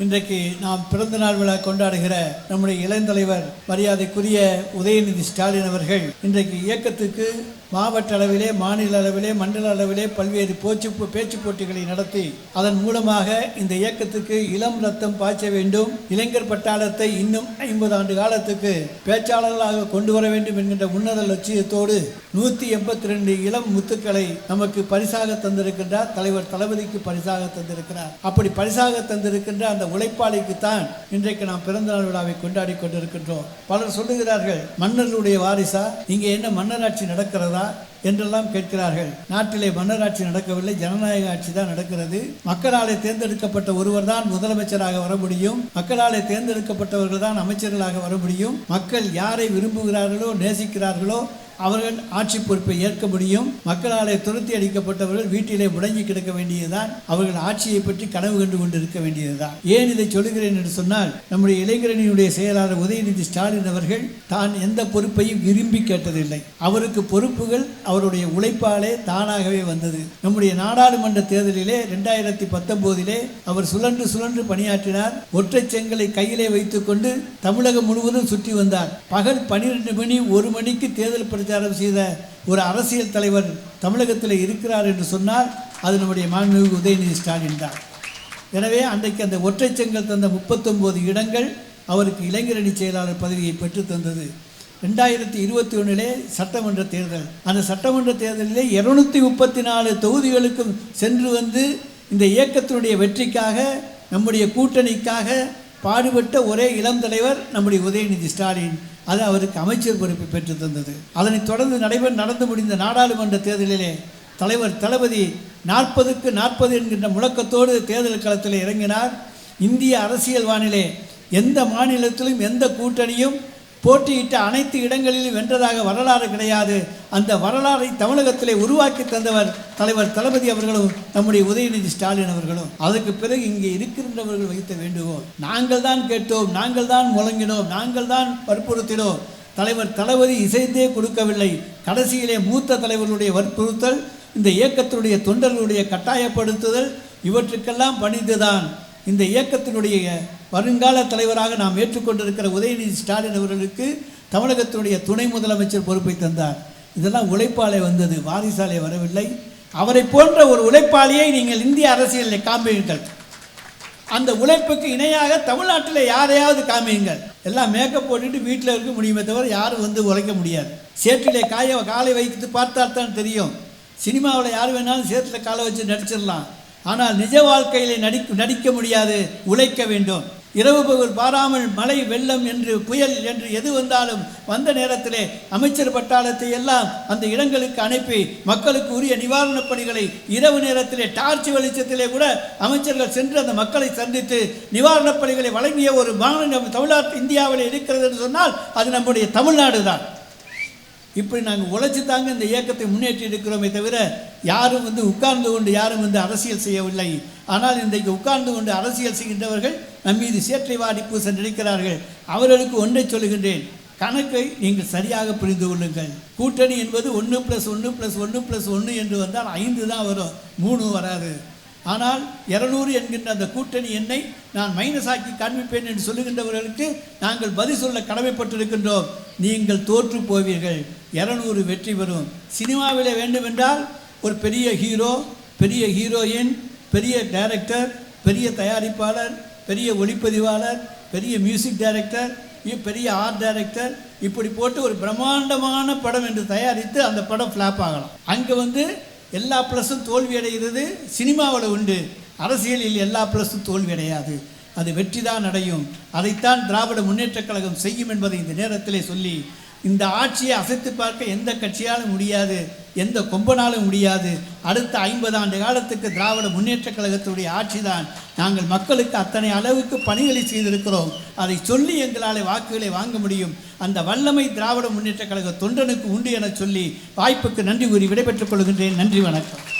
இன்றைக்கு நாம் பிறந்த நாள் விழா கொண்டாடுகிற நம்முடைய இளந்தலைவர் மரியாதைக்குரிய உதயநிதி ஸ்டாலின் அவர்கள் இன்றைக்கு இயக்கத்துக்கு மாவட்ட அளவிலே மாநில அளவிலே மண்டல அளவிலே பல்வேறு போச்சு பேச்சு போட்டிகளை நடத்தி அதன் மூலமாக இந்த இயக்கத்துக்கு இளம் ரத்தம் பாய்ச்ச வேண்டும். இளைஞர் பட்டாளத்தை இன்னும் ஐம்பது ஆண்டு காலத்துக்கு பேச்சாளர்களாக கொண்டு வர வேண்டும் என்கின்ற உன்னத லட்சியத்தோடு நூற்றி எண்பத்தி ரெண்டு இளம் முத்துக்களை நமக்கு பரிசாக தந்திருக்கின்றார். தலைவர் தளபதிக்கு பரிசாக தந்திருக்கிறார். அப்படி பரிசாக தந்திருக்கின்ற அந்த உழைப்பாளிக்கு தான் இன்றைக்கு நாம் பிறந்தநாள் விழாவை கொண்டாடி கொண்டிருக்கின்றோம். பலர் சொல்லுகிறார்கள் மன்னர்களுடைய வாரிசா இங்கே என்ன மன்னராட்சி நடக்கிறதா? என்றெல்லாம் கேட்கிறார்கள். நாட்டிலே மன்னராட்சி நடக்கவில்லை ஜனநாயக ஆட்சி தான் நடக்கிறது. மக்களாலே தேர்ந்தெடுக்கப்பட்ட ஒருவர் தான் முதலமைச்சராக வர முடியும். மக்களாலே தேர்ந்தெடுக்கப்பட்டவர்கள் தான் அமைச்சர்களாக வர முடியும். மக்கள் யாரை விரும்புகிறார்களோ நேசிக்கிறார்களோ அவர்கள் ஆட்சி பொறுப்பை ஏற்க முடியும். மக்களாலே துரத்தி அடிக்கப்பட்டவர்கள் வீட்டிலே முடங்கி கிடக்க வேண்டியதுதான். அவர்கள் ஆட்சியை பற்றி கனவு கண்டு கொண்டிருக்க வேண்டியதுதான். ஏன் இதை சொல்கிறேன் என்று சொன்னால் நம்முடைய இளைஞரணியுடைய செயலாளர் உதயநிதி ஸ்டாலின் அவர்கள் தான் எந்த பொறுப்பையும் விரும்பி கேட்டதில்லை. அவருக்கு பொறுப்புகள் அவருடைய உழைப்பாலே தானாகவே வந்தது. நம்முடைய நாடாளுமன்ற தேர்தலிலே ரெண்டாயிரத்தி பத்தொன்பதிலே அவர் சுழன்று சுழன்று பணியாற்றினார். ஒற்றை செங்கலை கையிலே வைத்துக்கொண்டு தமிழகம் முழுவதும் சுற்றி வந்தார். பகல் பன்னிரெண்டு மணி ஒரு மணிக்கு தேர்தல் பிரச்சாரம் செய்த ஒரு அரசியல் தலைவர் தமிழகத்தில் இருக்கிறார் என்று சொன்னால் அது நம்முடைய மாண்புமிகு உதயநிதி ஸ்டாலின் தான். எனவே அன்றைக்கு அந்த ஒற்றை செங்கல் தந்த முப்பத்தொம்போது இடங்கள் அவருக்கு இளைஞரணி செயலாளர் பதவியை பெற்று தந்தது. ரெண்டாயிரத்தி இருபத்தி ஒன்றிலே சட்டமன்ற தேர்தல். அந்த சட்டமன்ற தேர்தலிலே இருநூத்தி முப்பத்தி நாலு தொகுதிகளுக்கும் சென்று வந்து இந்த இயக்கத்தினுடைய வெற்றிக்காக நம்முடைய கூட்டணிக்காக பாடுபட்ட ஒரே இளம் தலைவர் நம்முடைய உதயநிதி ஸ்டாலின். அது அவருக்கு அமைச்சர் பொறுப்பை பெற்று தந்தது. அதனைத் தொடர்ந்து நடைபெற நடந்து முடிந்த நாடாளுமன்ற தேர்தலிலே தலைவர் தளபதி நாற்பதுக்கு நாற்பது என்கின்ற முழக்கத்தோடு தேர்தல் களத்தில் இறங்கினார். இந்திய அரசியல் வானிலே எந்த மாநிலத்திலும் எந்த கூட்டணியும் போட்டியிட்ட அனைத்து இடங்களிலும் வென்றதாக வரலாறு கிடையாது. அந்த வரலாறை தமிழகத்திலே உருவாக்கி தந்தவர் தலைவர் தளபதி அவர்களும் நம்முடைய உதயநிதி ஸ்டாலின் அவர்களும். அதுக்கு பிறகு இங்கே இருக்கின்றவர்கள் வைத்த வேண்டுகோள். நாங்கள் தான் கேட்டோம் நாங்கள் தான் முழங்கினோம் நாங்கள் தான் வற்புறுத்தினோம். தலைவர் தளபதி இசைந்தே கொடுக்கவில்லை. கடைசியிலே மூத்த தலைவர்களுடைய வற்புறுத்தல் இந்த இயக்கத்தினுடைய தொண்டர்களுடைய கட்டாயப்படுத்துதல் இவற்றுக்கெல்லாம் பணிந்துதான். இந்த இயக்கத்தினுடைய வருங்கால தலைவராக நாம் ஏற்றுக்கொண்டிருக்கிற உதயநிதி ஸ்டாலின் அவர்களுக்கு தமிழகத்தினுடைய துணை முதலமைச்சர் பொறுப்பை தந்தார். இதெல்லாம் உழைப்பாலே வந்தது வாரிசாலே வரவில்லை. அவரை போன்ற ஒரு உழைப்பாளியை நீங்கள் இந்திய அரசியலில் காமியுங்கள். அந்த உழைப்புக்கு இணையாக தமிழ்நாட்டில் யாரையாவது காமியுங்கள். எல்லாம் மேக்கப் போட்டுட்டு வீட்டில் இருக்க முடியுமே தவிர யாரும் வந்து உழைக்க முடியாது. சேற்றிலே காய காலை வைத்து பார்த்தால் தான் தெரியும். சினிமாவில் யார் வேணாலும் சேற்றில் காலை வச்சு நடிச்சிடலாம். ஆனால் நிஜ வாழ்க்கையில் நடிக்க நடிக்க முடியாது உழைக்க வேண்டும். இரவு பகல் பாராமல் மழை வெள்ளம் என்று புயல் என்று எது வந்தாலும் வந்த நேரத்திலே அமைச்சர் பட்டாளத்தை எல்லாம் அந்த இடங்களுக்கு அனுப்பி மக்களுக்கு உரிய நிவாரணப் பணிகளை இரவு நேரத்திலே டார்ச் வெளிச்சத்திலே கூட அமைச்சர்கள் சென்று அந்த மக்களை சந்தித்து நிவாரணப் பணிகளை வழங்கிய ஒரு மாநிலம் தமிழ்நாட்டு இந்தியாவில் இருக்கிறது என்று சொன்னால் அது நம்முடைய தமிழ்நாடு தான் இப்படி நாங்கள் உழைச்சி தாங்க இந்த இயக்கத்தை முன்னேற்றி இருக்கிறோமே தவிர யாரும் வந்து உட்கார்ந்து கொண்டு யாரும் வந்து அரசியல் செய்யவில்லை. ஆனால் இன்றைக்கு உட்கார்ந்து கொண்டு அரசியல் செய்கின்றவர்கள் நம் மீது சேற்றை வாடி பூச நினைக்கிறார்கள். அவர்களுக்கு ஒன்றை சொல்லுகின்றேன். கணக்கை நீங்கள் சரியாக புரிந்து கொள்ளுங்கள். கூட்டணி என்பது ஒன்று ப்ளஸ் ஒன்று ப்ளஸ் ஒன்று ப்ளஸ் ஒன்று என்று வந்தால் ஐந்து தான் வரும். மூணு வராது. ஆனால் இருநூறு என்கின்ற அந்த கூட்டணி எண்ணை நான் மைனஸ் ஆக்கி காண்பிப்பேன் என்று சொல்லுகின்றவர்களுக்கு நாங்கள் பதில் சொல்ல கடமைப்பட்டிருக்கின்றோம். நீங்கள் தோற்று போவீர்கள். இரநூறு வெற்றி பெறும். சினிமாவில் வேண்டுமென்றால் ஒரு பெரிய ஹீரோ பெரிய ஹீரோயின் பெரிய டைரக்டர் பெரிய தயாரிப்பாளர் பெரிய ஒளிப்பதிவாளர் பெரிய மியூசிக் டைரக்டர் பெரிய ஆர்ட் டைரக்டர் இப்படி போட்டு ஒரு பிரம்மாண்டமான படம் என்று தயாரித்து அந்த படம் ஃப்ளாப் ஆகலாம். அங்கே வந்து எல்லா ப்ளஸும் தோல்வி அடைகிறது சினிமாவில் உண்டு. அரசியலில் எல்லா ப்ளஸும் தோல்வி அடையாது அது வெற்றி தான் அடையும். அதைத்தான் திராவிட முன்னேற்றக் கழகம் செய்யும் என்பதை இந்த நேரத்திலே சொல்லி இந்த ஆட்சியை அசைத்து பார்க்க எந்த கட்சியாலும் முடியாது. எந்த கொம்பனாலும் முடியாது? அடுத்த ஐம்பது ஆண்டு காலத்துக்கு திராவிட முன்னேற்றக் கழகத்துடைய ஆட்சி தான் நாங்கள் மக்களுக்கு அத்தனை அளவுக்கு பணிகளை செய்திருக்கிறோம். அதை சொல்லி எங்களால் வாக்குகளை வாங்க முடியும். அந்த வல்லமை திராவிட முன்னேற்றக் கழக தொண்டனுக்கு உண்டு என சொல்லி வாய்ப்புக்கு நன்றி கூறி விடைபெற்றுக் கொள்கின்றேன். நன்றி வணக்கம்.